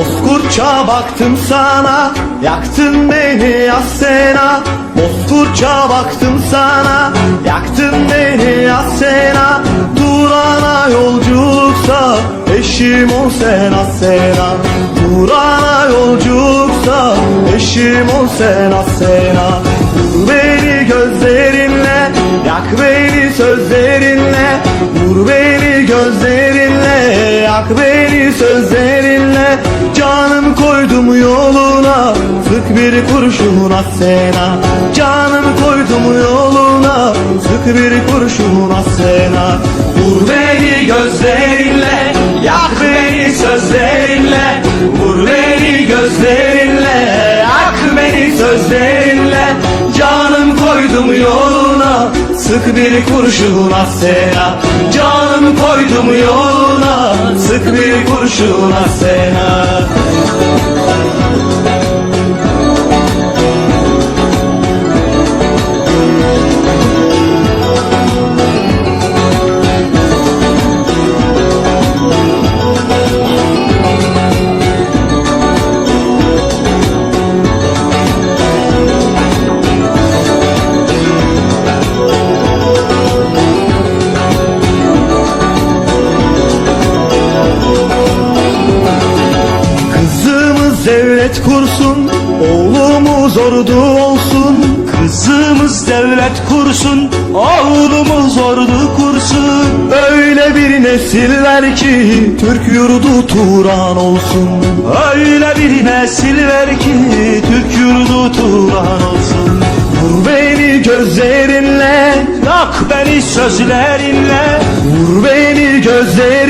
Bozkurtça baktım sana Yaktın beni Asena. Bozkurtça baktım sana Yaktın beni Asena. Turan'a yolculuksa Eşim ol sen Asena. Turan'a yolculuksa Eşim ol sen Asena. Vur beni gözlerinle Yak beni sözlerinle. Vur beni gözlerinle Yak beni sözlerinle Canım koydum yoluna Sık bir kurşun Asena Canım koydum yoluna Sık bir kurşun Asena Vur beni gözlerinle Yak beni sözlerinle. Vur beni gözlerinle Yak beni sözlerinle. Canım koydum yoluna Sık bir kurşun Asena Canım koydum yoluna bir kurşun devlet kursun Oğlumuz ordu olsun Kızımız devlet kursun, oğlumuz ordu kursun. Öyle bir nesil ver ki Türk yurdu Turan olsun Öyle bir nesil ver ki Türk yurdu turan olsun. Vur beni gözlerinle Yak beni sözlerinle, Vur beni gözlerinle